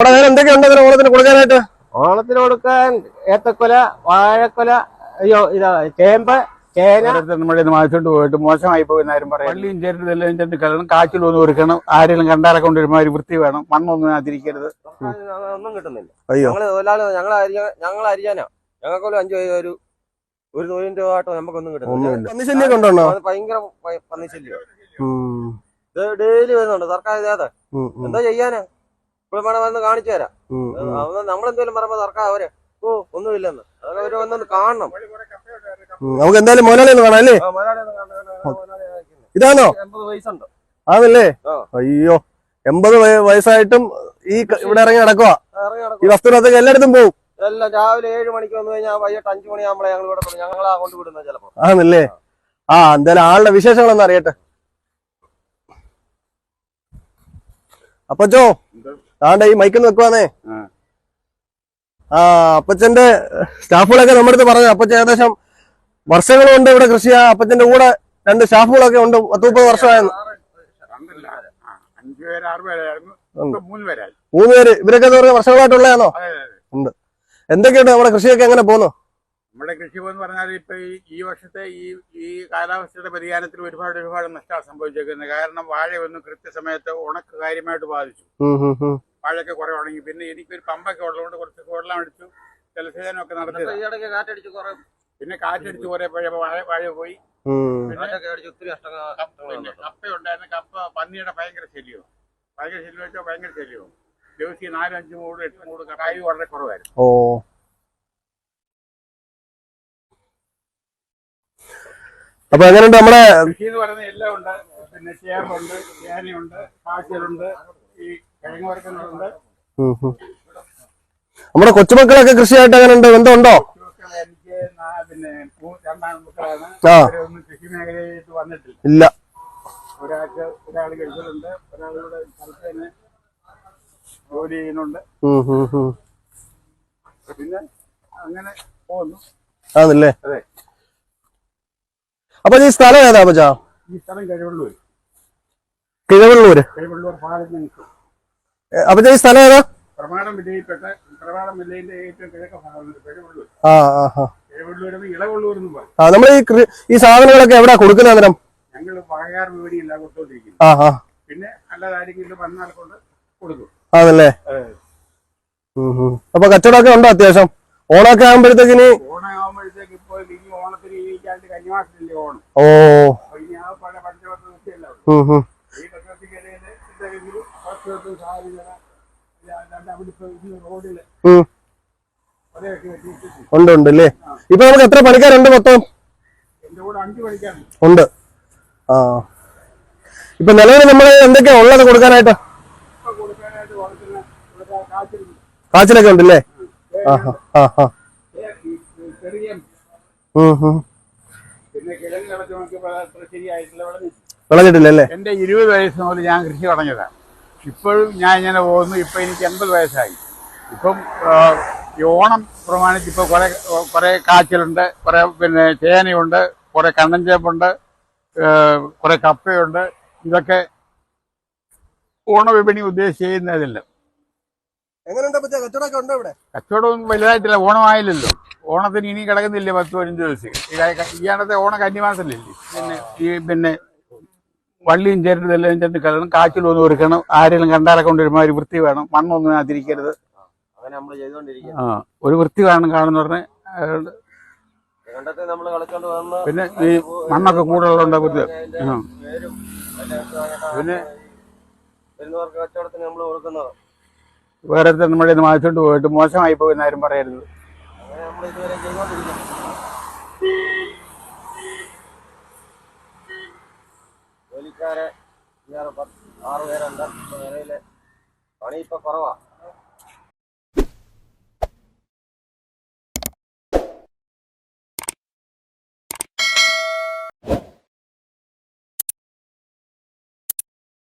അവിടെ വേറെ എന്തൊക്കെയുണ്ട് അതിന് ഓണത്തിന് കൊടുക്കാനായിട്ട്? ഓണത്തിന് കൊടുക്കാൻ ഏത്തക്കൊല വാഴക്കൊല അയ്യോ ഇതാ ചേമ്പ് ചേന. നമ്മുടെ ഇത് പോയിട്ട് മോശമായി പോകുന്ന ആരും പറയാം. പള്ളിയും ചേരുന്നത് എല്ലാം ചേർന്ന് കളയണം കാച്ചിലൊന്നും ഒരുക്കണം. ആരെങ്കിലും കണ്ടാലൊക്കെ കൊണ്ടുവരുമ്പോൾ ഒരു വൃത്തി വേണം. മണ്ണൊന്നും അതിരിക്കരുത്. ഒന്നും കിട്ടുന്നില്ല. അയ്യോ. ഞങ്ങൾ ഞങ്ങൾ അരിയാനാ. ഞങ്ങൾക്കൊരു അഞ്ചു ഒരു ഒരു നൂറിന്റെ രൂപ നമുക്കൊന്നും കിട്ടുന്നില്ല. പന്നിശല്യൊക്കെ ഉണ്ടോ അത് ഭയങ്കര പന്നിശല്യോ. ഇത് ഡെയിലി വരുന്നുണ്ട്. സർക്കാർ ഇതേതാ എന്താ ചെയ്യാനാ? ഇപ്പോൾ വേണം വന്ന് കാണിച്ചു തരാം. നമ്മളെന്തെങ്കിലും പറയുമ്പോ സർക്കാർ അവർ ഓ ഒന്നുമില്ലെന്ന്. അതൊക്കെ അവർ വന്നൊന്ന് കാണണം. നമുക്ക് എന്തായാലും മോനാളി ഒന്ന് കാണാം അല്ലേ? ഇതാണോ? എൺപത് വയസ്സുണ്ട്. ആണല്ലേ? അയ്യോ എൺപത് വയസ്സായിട്ടും ഈ ഇവിടെ ഇറങ്ങി നടക്കുക ഇറങ്ങി ഈ നടക്കും വസ്തുവിനകത്തേക്ക് എല്ലായിടത്തും പോകും എല്ലാം രാവിലെ ഏഴ് മണിക്ക് വന്നു കഴിഞ്ഞാൽ വൈകിട്ട് അഞ്ചു മണിയാകുമ്പോഴേ ഞങ്ങൾ ഇവിടെ ഞങ്ങളാ കൊണ്ട് വിടുന്നത് ചിലപ്പോ. ആണല്ലേ? ആ എന്തായാലും ആളുടെ വിശേഷങ്ങളൊന്നും അറിയട്ടെ. അപ്പച്ചോ താണ്ട ഈ മൈക്കിൽ വെക്കുവാന്നേ. ആ. അപ്പച്ചന്റെ സ്റ്റാഫുകളൊക്കെ നമ്മുടെ അടുത്ത് പറഞ്ഞു. അപ്പച്ചൻ ഏകദേശം വർഷങ്ങൾ കൊണ്ട് ഇവിടെ കൃഷി. ആ അപ്പച്ചന്റെ കൂടെ രണ്ട് സ്റ്റാഫുകളൊക്കെ ഉണ്ട്. പത്ത് മുപ്പത് വർഷമായെന്ന്. ഉണ്ട്. ഇപ്പൊ മൂന്ന് പേര്. ഇവരൊക്കെ വർഷങ്ങളായിട്ടുള്ളതാണോ? ഉണ്ട്. എന്തൊക്കെയുണ്ട് നമ്മുടെ കൃഷിയൊക്കെ എങ്ങനെ പോകുന്നു? നമ്മുടെ കൃഷി എന്ന് പറഞ്ഞാൽ ഇപ്പൊ ഈ വർഷത്തെ ഈ ഈ കാലാവസ്ഥയുടെ വ്യതിയാനത്തിൽ ഒരുപാട് ഒരുപാട് നഷ്ടമാണ് സംഭവിച്ചേക്കുന്നത്. കാരണം വാഴയൊന്നും കൃത്യസമയത്ത് ഉണക്ക് കാര്യമായിട്ട് ബാധിച്ചു. വാഴയൊക്കെ കുറെ ഉണങ്ങി പിന്നെ എനിക്കൊരു പമ്പൊക്കെ ഉള്ളതുകൊണ്ട് കുറച്ച് വെള്ളം അടിച്ചു ജലസേചനമൊക്കെ നടത്തി പിന്നെ കാറ്റടിച്ച് കുറെ പഴയ വാഴ വാഴ പോയി. പിന്നെ കപ്പയുണ്ടായിരുന്നു കപ്പ പന്നിയുടെ ഭയങ്കര ശല്യവും. ഭയങ്കര ശല്യം വെച്ചാൽ ഭയങ്കര ശല്യവും. ദിവസം നാലും അഞ്ചും മൂട് എട്ട് മൂട് കായ് വളരെ കുറവായിരുന്നു. ഓ. അപ്പൊ എങ്ങനെയുണ്ട് നമ്മുടെ കൃഷി എന്ന് പറയുന്നത് എല്ലാം ഉണ്ട്. പിന്നെ ചേമ്പുണ്ട് ചേനയുണ്ട് കാച്ചിലുണ്ട് ഈ കിഴങ്ങ്. നമ്മുടെ കൊച്ചുമക്കളൊക്കെ കൃഷിയായിട്ട് എങ്ങനെയുണ്ട് ബന്ധമുണ്ടോ ഇതൊക്കെ എനിക്ക് പിന്നെ മൂ- രണ്ടാം മക്കളാണ് ആ. അവരൊന്നും കൃഷി മേഖലയായിട്ട് വന്നിട്ടില്ല ഇല്ല ഒരാൾക്ക് ഒരാൾ ഗൾഫിലുണ്ട് ഒരാളിവിടെ സ്ഥലത്ത് തന്നെ ജോലി ചെയ്യുന്നുണ്ട് ഉം, ഉം, ഉം. പിന്നെ അങ്ങനെ പോകുന്നു ആണല്ലേ അതെ. അപ്പൊ ഈ സ്ഥലം ഏതാ മച്ചാ ഈ സ്ഥലം കഴിവുള്ളൂർ കിഴവള്ളൂര് കഴിവുള്ളൂർ നിൽക്കും അപ്പച്ചാ ഈ സ്ഥലം ഏതാ? പ്രമാണം ഏറ്റവും കിഴക്ക് ആ നമ്മൾ ഈ ഈ സാധനങ്ങളൊക്കെ എവിടെ കൊടുക്കുന്ന അന്നേരം? ഞങ്ങൾ കൊടുത്തോണ്ടിരിക്കുന്നു പിന്നെ അല്ലാതെ ആരെങ്കിലും വന്നാൽ കൊണ്ട് കൊടുക്കും. അപ്പൊ കച്ചവടമൊക്കെ ഉണ്ടോ അത്യാവശ്യം? ഓണമൊക്കെ ആകുമ്പോഴത്തേക്കിനി ഓണമാകുമ്പോഴത്തേക്ക് ഇനി ഓണത്തിന് ഇരിക്കാണ്ട് കന്നിമാസത്തില്ലേ ഓണം. ഓ. അപ്പൊ ഇനി ആ പഞ്ചവർഷ നിശ്ചയമില്ല ഉം, ഉം. ഈ പത്രത്തിനിടയിൽ ഉണ്ട് ഉണ്ട് അല്ലേ? ഇപ്പൊ നമുക്ക് എത്ര പണിക്കാരുണ്ട് മൊത്തം? ഉണ്ട്. ആ. ഇപ്പൊ നിലവിൽ നമ്മൾ എന്തൊക്കെയാ ഉള്ളത് കൊടുക്കാനായിട്ട്? കാച്ചിലൊക്കെ ഉണ്ടല്ലേ? ആ ആ ആ ചെറിയ ഉം, ഉം. പിന്നെ കിഴങ്ങ് കളച്ച് നോക്കിയപ്പോൾ അത്ര ശരിയായിട്ടില്ല ഇവിടെ. വിളഞ്ഞിട്ടില്ല അല്ലേ എന്റെ ഇരുപത് വയസ്സ് മുതൽ ഞാൻ കൃഷി തുടങ്ങിയതാണ്. ഇപ്പോഴും ഞാൻ ഇങ്ങനെ പോകുന്നു ഇപ്പം എനിക്ക് എൺപത് വയസ്സായി. ഇപ്പം ഈ ഓണം പ്രമാണിച്ച് ഇപ്പോൾ കുറേ കുറേ കാച്ചിലുണ്ട് കുറേ പിന്നെ ചേനയുണ്ട് കുറേ കണ്ണൻ ചേമ്പുണ്ട് കുറേ കപ്പയുണ്ട്. ഇതൊക്കെ ഓണവിപണി ഉദ്ദേശിച്ച് ചെയ്യുന്നതില്ല. കച്ചവടമൊന്നും വലുതായിട്ടില്ല. ഓണമായില്ലല്ലോ. ഓണത്തിന് ഇനി കിടക്കുന്നില്ലേ പത്ത് പതിനഞ്ച് ദിവസം? ഈ ആണത്തെ ഓണം കന്നിമാസമല്ലേ പിന്നെ ഈ പിന്നെ വള്ളിയും ചേരുന്നത് എല്ലാം ചേർന്ന് കളയണം കാച്ചിലൊന്നും ഒരുക്കണം. ആരെങ്കിലും കണ്ടാലൊക്കെ കൊണ്ടുവരുമ്പോൾ ഒരു വൃത്തി വേണം. മണ്ണൊന്നും അതിരിക്കരുത്. ആ ഒരു വൃത്തി വേണം കാണുന്ന പിന്നെ ഈ മണ്ണൊക്കെ കൂടുതലുണ്ട് വൃത്തി പിന്നെ വേറെ നമ്മുടെ മാറ്റിട്ട് പോയിട്ട് മോശമായി പോയി എന്നാരും പറയരുത് അങ്ങനെ നമ്മൾ ഇതുവരെ ചെയ്തോണ്ടിരിക്കുന്നു ജോലിക്കാരെ ആറ് പേരുണ്ട്. ഇപ്പൊ പണി ഇപ്പൊ കുറവാ.